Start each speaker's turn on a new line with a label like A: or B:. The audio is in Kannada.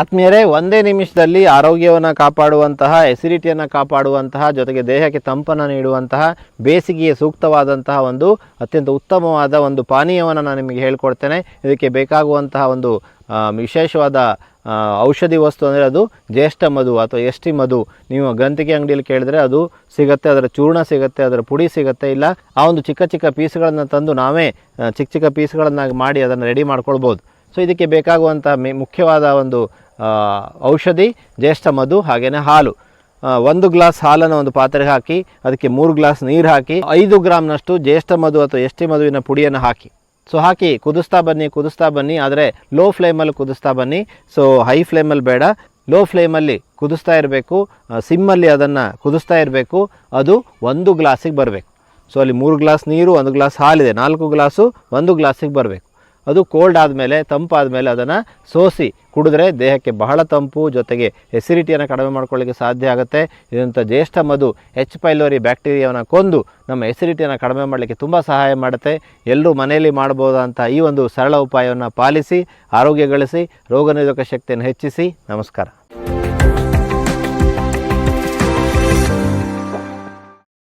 A: ಆತ್ಮೀಯರೇ, ಒಂದೇ ನಿಮಿಷದಲ್ಲಿ ಆರೋಗ್ಯವನ್ನು ಕಾಪಾಡುವಂತಹ ಎಸಿಡಿಟಿಯನ್ನು ಕಾಪಾಡುವಂತಹ, ಜೊತೆಗೆ ದೇಹಕ್ಕೆ ತಂಪನ್ನು ನೀಡುವಂತಹ, ಬೇಸಿಗೆಯ ಸೂಕ್ತವಾದಂತಹ ಒಂದು ಅತ್ಯಂತ ಉತ್ತಮವಾದ ಒಂದು ಪಾನೀಯವನ್ನು ನಾನು ನಿಮಗೆ ಹೇಳ್ಕೊಡ್ತೇನೆ. ಇದಕ್ಕೆ ಬೇಕಾಗುವಂತಹ ಒಂದು ವಿಶೇಷವಾದ ಔಷಧಿ ವಸ್ತು ಅಂದರೆ ಅದು ಜ್ಯೇಷ್ಠ ಮಧು ಅಥವಾ ಎಷ್ಟಿ ಮಧು. ನೀವು ಗಂತಿಗೆ ಅಂಗಡಿಯಲ್ಲಿ ಕೇಳಿದ್ರೆ ಅದು ಸಿಗುತ್ತೆ, ಅದರ ಚೂರ್ಣ ಸಿಗುತ್ತೆ, ಅದರ ಪುಡಿ ಸಿಗುತ್ತೆ, ಇಲ್ಲ ಆ ಒಂದು ಚಿಕ್ಕ ಚಿಕ್ಕ ಪೀಸ್ಗಳನ್ನು ತಂದು ನಾವೇ ಚಿಕ್ಕ ಚಿಕ್ಕ ಪೀಸ್ಗಳನ್ನಾಗಿ ಮಾಡಿ ಅದನ್ನು ರೆಡಿ ಮಾಡ್ಕೊಳ್ಬೋದು. ಸೊ, ಇದಕ್ಕೆ ಬೇಕಾಗುವಂಥ ಮುಖ್ಯವಾದ ಒಂದು ಔಷಧಿ, ಜ್ಯೇಷ್ಠ ಮಧು ಹಾಗೆಯೇ ಹಾಲು. ಒಂದು ಗ್ಲಾಸ್ ಹಾಲನ್ನು ಒಂದು ಪಾತ್ರೆಗೆ ಹಾಕಿ, ಅದಕ್ಕೆ ಮೂರು ಗ್ಲಾಸ್ ನೀರು ಹಾಕಿ, ಐದು ಗ್ರಾಮ್ನಷ್ಟು ಜ್ಯೇಷ್ಠ ಮಧು ಅಥವಾ ಎಷ್ಟಿ ಮಧುವಿನ ಪುಡಿಯನ್ನು ಹಾಕಿ. ಸೊ ಹಾಕಿ, ಕುದಿಸ್ತಾ ಬನ್ನಿ ಕುದಿಸ್ತಾ ಬನ್ನಿ, ಆದರೆ ಲೋ ಫ್ಲೇಮಲ್ಲಿ ಕುದಿಸ್ತಾ ಬನ್ನಿ. ಸೊ ಹೈ ಫ್ಲೇಮಲ್ಲಿ ಬೇಡ. ಲೋ ಫ್ಲೇಮಲ್ಲಿ ಕುದಿಸ್ತಾ ಇರಬೇಕು ಸಿಮ್ಮಲ್ಲಿ ಅದನ್ನು ಕುದಿಸ್ತಾ ಇರಬೇಕು, ಅದು ಒಂದು ಗ್ಲಾಸಿಗೆ ಬರಬೇಕು. ಸೊ ಅಲ್ಲಿ ಮೂರು ಗ್ಲಾಸ್ ನೀರು, ಒಂದು ಗ್ಲಾಸ್ ಹಾಲಿದೆ, ನಾಲ್ಕು ಗ್ಲಾಸು, ಒಂದು ಗ್ಲಾಸಿಗೆ ಬರಬೇಕು. ಅದು ಕೋಲ್ಡ್ ಆದಮೇಲೆ ತಂಪಾದಮೇಲೆ ಅದನ್ನು ಸೋಸಿ ಕುಡಿದ್ರೆ ದೇಹಕ್ಕೆ ಬಹಳ ತಂಪು, ಜೊತೆಗೆ ಎಸಿಡಿಟಿಯನ್ನು ಕಡಿಮೆ ಮಾಡ್ಕೊಳ್ಳಿಕ್ಕೆ ಸಾಧ್ಯ ಆಗುತ್ತೆ. ಇದಂಥ ಜ್ಯೇಷ್ಠ ಮಧು ಎಚ್ ಪೈಲೋರಿ ಬ್ಯಾಕ್ಟೀರಿಯಾವನ್ನು ಕೊಂದು ನಮ್ಮ ಎಸಿಡಿಟಿಯನ್ನು ಕಡಿಮೆ ಮಾಡಲಿಕ್ಕೆ ತುಂಬ ಸಹಾಯ ಮಾಡುತ್ತೆ. ಎಲ್ಲರೂ ಮನೆಯಲ್ಲಿ ಮಾಡ್ಬೋದಂಥ ಈ ಒಂದು ಸರಳ ಉಪಾಯವನ್ನು ಪಾಲಿಸಿ, ಆರೋಗ್ಯ ಗಳಿಸಿ, ರೋಗ ನಿರೋಧಕ ಶಕ್ತಿಯನ್ನು ಹೆಚ್ಚಿಸಿ. ನಮಸ್ಕಾರ.